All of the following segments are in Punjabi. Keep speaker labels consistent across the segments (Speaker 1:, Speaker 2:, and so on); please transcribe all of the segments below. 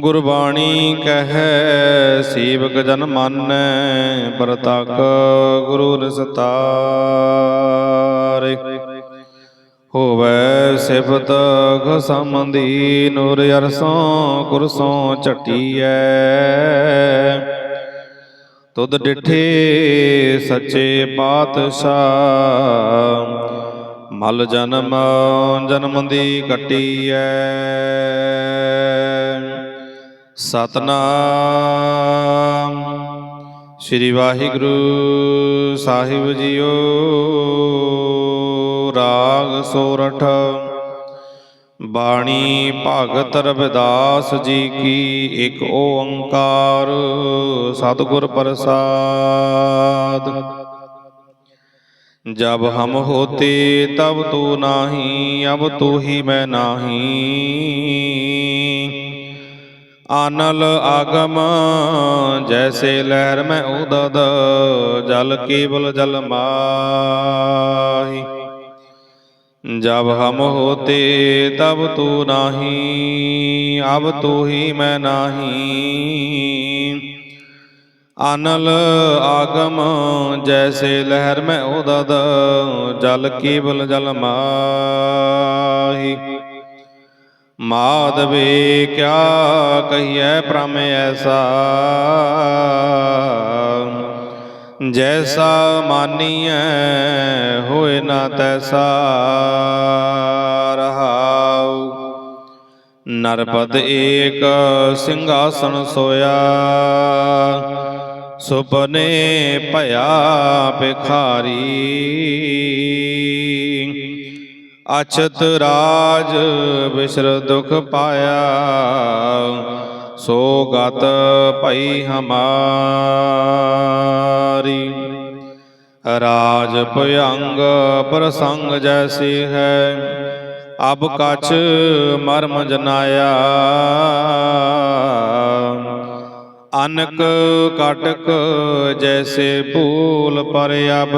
Speaker 1: ਗੁਰਬਾਣੀ ਕਹੈ, ਸੇਵਕ ਜਨ ਮਾਨੈ ਪ੍ਰਤੱਖ ਗੁਰੂ ਰਸਤਾਰੇ ਹੋਵੇ ਸਿਫਤ ਖਸਮੰਦੀ ਨੂਰ ਅਰਸੋਂ ਕੁਰਸੋਂ ਝਟੀਐ। ਤੁਧ ਡਿਠੇ ਸੱਚੇ ਪਾਤਸ਼ਾਹ, ਮਲ ਜਨਮ ਜਨਮ ਦੀ ਕੱਟੀਐ। ਸਤਨਾਮ। ਸ੍ਰੀ ਵਾਹਿਗੁਰੂ ਸਾਹਿਬ ਜੀਓ, ਰਾਗ ਸੋਰਠ। ਬਾਣੀ ਭਗਤ ਰਵਿਦਾਸ ਜੀ ਕੀ ਇੱਕ ਓੰਕਾਰ, ਸਤਿਗੁਰ ਪ੍ਰਸਾਦ। ਜਬ ਹਮ ਹੋਤੇ ਤਬ ਤੂੰ ਨਾਹੀ, ਅਬ ਤੂੰ ਹੀ ਮੈਂ ਨਾਹੀ। ਆਨਲ ਆਗਮ, ਜੈਸੇ ਲਹਿਰ ਮੈਂ ਉਦਦ, ਜਲ ਕੇਵਲ ਜਲ ਮਾਹੀ। ਜਬ ਹਮ ਹੋਤੇ, ਤਬ ਤੂ ਨਾਹੀ, ਅਬ ਤੂ ਹੀ ਮੈਂ ਨਾਹੀ। ਅਨਲ ਆਗਮ, ਜੈਸੇ ਲਹਿਰ ਮੈਂ ਉਦਦ, ਜਲ ਕੇਵਲ ਜਲ ਮਾਹੀ। ਮਾਦਵੇ ਕਿਆ ਕਹੀਐ ਪ੍ਰਮ ਐਸਾ? ਜੈਸਾ ਮਾਨੀਐ, ਹੋਏ ਨਾ ਤੈਸਾ ਰਹਾਉ। ਨਰਪਦ ਏਕ ਸਿੰਘਾਸਨ ਸੋਇਆ, ਸੁਪਨੇ ਭਇਆ ਭਿਖਾਰੀ। ਅਛਤ ਰਾਜ ਵਿਸਰ ਦੁਖ ਪਾਇਆ, ਸੋ ਗਤ ਭਈ ਹਮਾਰੀ। ਰਾਜ ਭਯੰਗ ਪ੍ਰਸੰਗ ਜੈਸੀ ਹੈ, ਅਬ ਕਛ ਮਰਮ ਜਨਾਇਆ। ਅਨਕ ਕਟਕ ਜੈਸੇ ਭੂਲ ਪਰ ਅਬ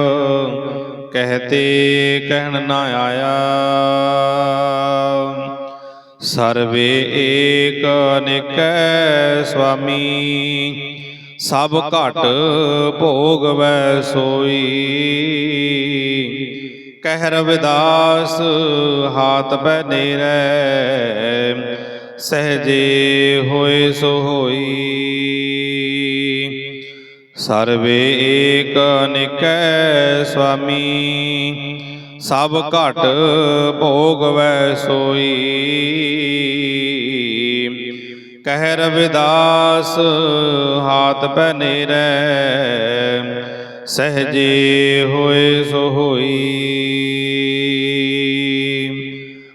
Speaker 1: ਕਹਤੇ ਕਹਿਣ ਨਾ ਆਇਆ। ਸਰਵੇ ਏਕ ਅਨੇਕੈ ਸੁਆਮੀ, ਸਭ ਘਟ ਭੋਗ ਵੈ ਸੋਈ। ਕਹਿ ਰਵਿਦਾਸ ਹਾਥ ਬੈ ਨੇਰੈ, ਸਹਜੇ ਹੋਏ ਸੋ ਹੋਈ। ਸਰਵੇ ਏਕ ਅਨੇਕੈ ਸੁਆਮੀ। ਸਭ ਘਟ ਭੋਗ ਵੈ ਸੋਈ। ਕਹਿ ਰਵਿਦਾਸ ਹਾਥ ਪੈ ਨੇਰੈ। ਸਹਜੇ ਹੋਏ ਸੋ ਹੋਈ।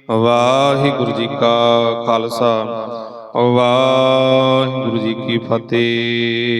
Speaker 1: ਵਾਹਿਗੁਰੂ ਜੀ ਕਾ ਖਾਲਸਾ। ਵਾਹਿਗੁਰੂ ਜੀ ਕੀ ਫਤਿਹ।